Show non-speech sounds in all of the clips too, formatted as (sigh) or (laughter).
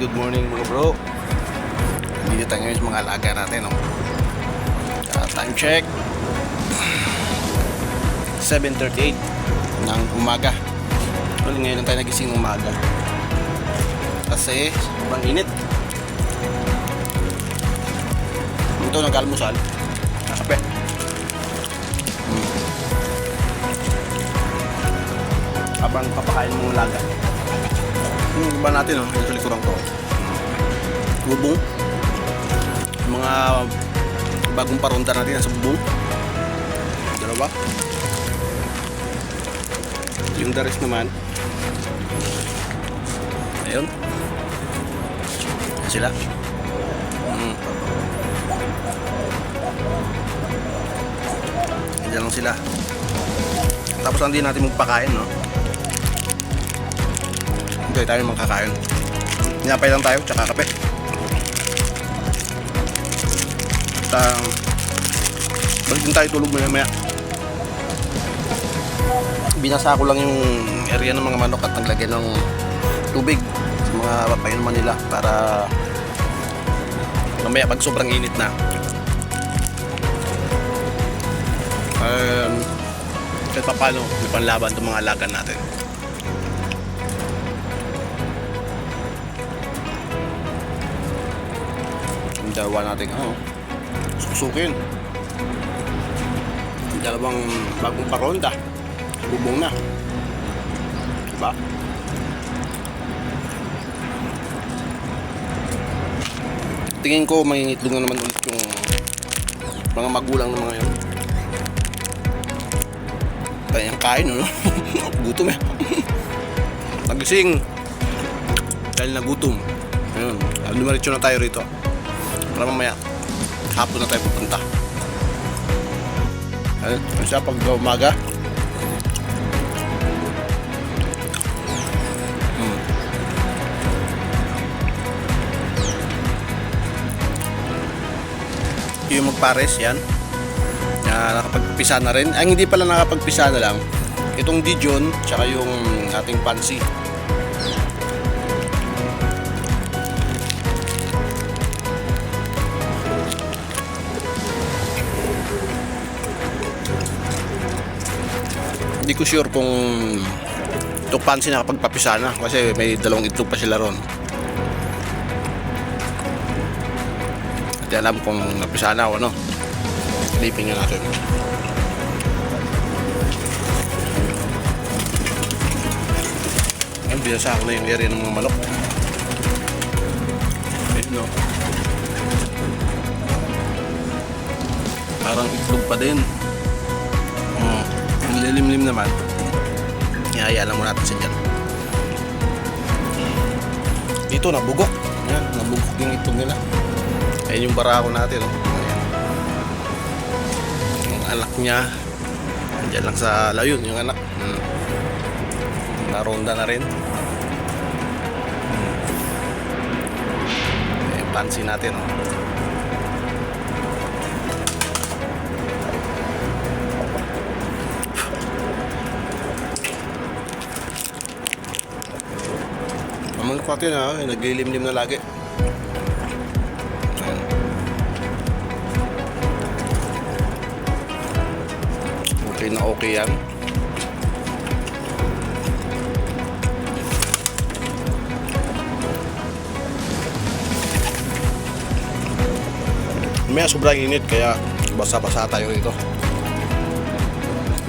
good morning mga bro. Dito tayo ngayon sa mga alaga natin. No? Uh, time check. 7.38 ng umaga. Well, ngayon lang tayo nagising ng umaga. Kasi, sobrang init. Ito nag-almusal. Kape. Hmm. Habang papakain mo ng laga. Yung iba natin, oh, sa likuran ko. Bubong. Mga bagong paronda natin nasa bubong. Dalawa. Yung rest naman. Ayun. Sila. Mm. Diyan lang sila. Tapos din natin magpakain, no? Hintay tayo magkakain. Tinapay lang tayo, tsaka kape. At uh, balik din tayo tulog maya maya. Binasa ko lang yung area ng mga manok at naglagay ng tubig sa mga painuman nila para mamaya pag sobrang init na um, kahit pa paano may panlaban itong mga alagan natin dalawa natin ano susukin. Dalawang bagong paronda. Bubong na. Diba? Tingin ko may itlog na naman ulit yung mga magulang ng mga yun. Ang kain no (laughs) gutom eh. Nagising. Dahil nagutom. Ayun. Lumaritso na tayo rito para mamaya hapon na tayo pupunta. Ayun ano siya pag umaga? Hmm. yung magpares yan. Na nakapagpisa na rin. Ang hindi pala nakapagpisa na lang itong Dijon tsaka yung ating pansi hindi ko sure kung itong pansi nakapagpapisa na kasi may dalawang itlog pa sila ron Hindi alam kung napisa na o ano. Silipin nga natin. Ayun, binasa ko na yung area ng mga manok. Ayun no. Parang itlog pa din. Lilimlim naman. Ihaya lang muna natin siya dyan. Dito, nabugok. Yan, nabugok yung itlog nila. Ayun yung barako natin. Oh. Yung anak niya. Andiyan lang sa layon yung anak. Hmm. Naronda na rin. Hmm. Eh, pansin natin. Oh. Mamang natin ha, naglilimlim na lagi. Okay na okay yan. May sobrang init kaya basa-basa tayo rito.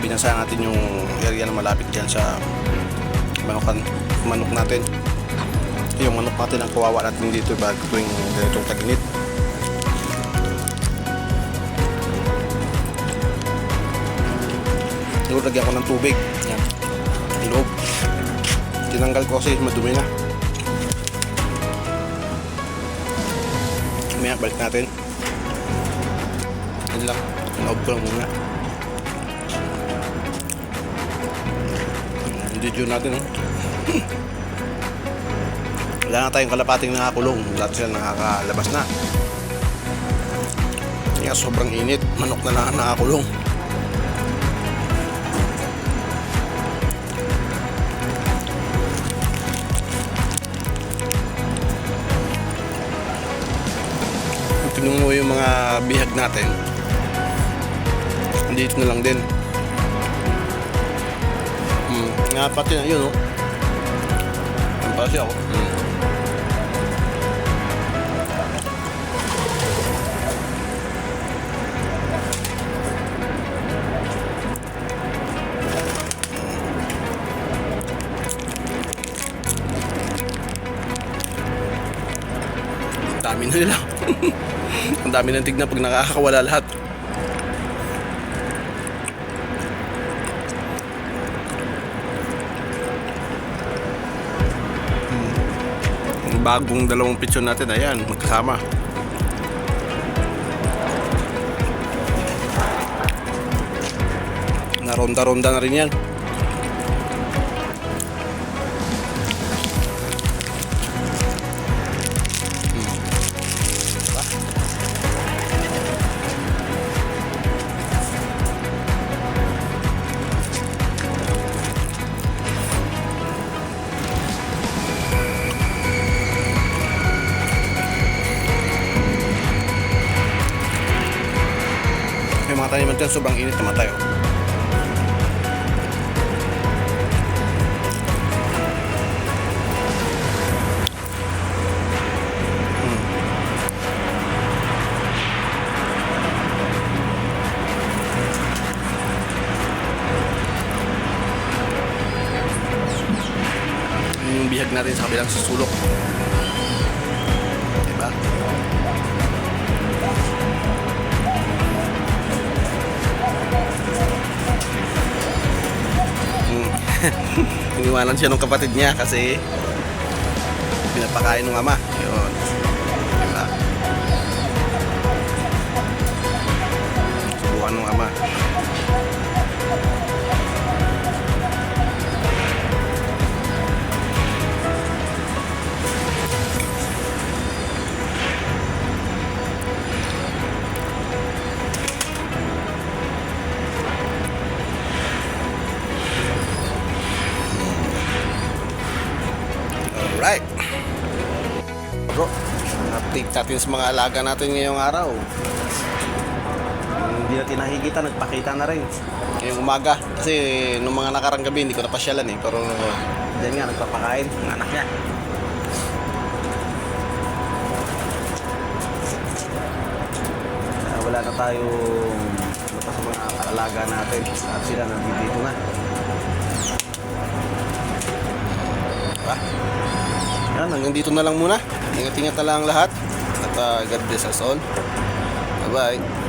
Binasa natin yung area na malapit dyan sa manukan, manok natin. Yung manok natin ang kawawa natin dito bago tuwing ganitong taginit. Nilagyan ko ng tubig. Yan. Loob. Tinanggal ko kasi madumi na. Maya, balik natin. Yan lang. Loob ko lang muna. Video natin, oh. (laughs) Wala na tayong kalapating nakakulong. Lahat sila nakakalabas na. Kaya sobrang init. Manok na lang ang nakakulong. tingnan mo yung mga bihag natin. Dito na lang din. Hmm, nga pati na yun, oh. Ang pala siya, oh. Hmm. Nila. (laughs) Ang dami ng tignan pag nakakawala lahat. Hmm. Ang bagong dalawang picture natin, ayan, magkasama. Naronda-ronda na rin yan. May mga taniman dyan, sobrang init naman tayo. Yun yung bihag natin sa kabilang susulok. Iniwanan siya ng kapatid niya kasi pinapakain ng ama. Yun. Diba? Subukan ng ama. Natin sa mga alaga natin ngayong araw. Hindi natin nakikita, nagpakita na rin. Ngayong umaga. Kasi nung mga nakarang gabi, hindi ko napasyalan eh. Pero diyan nga, nagpapakain ng anak niya. Kaya wala na tayong pa sa mga alaga natin. At sila nandito na. Diba? Yan, hanggang dito na lang muna. Ingat-ingat na lang lahat. Uh, God bless us all. Bye-bye.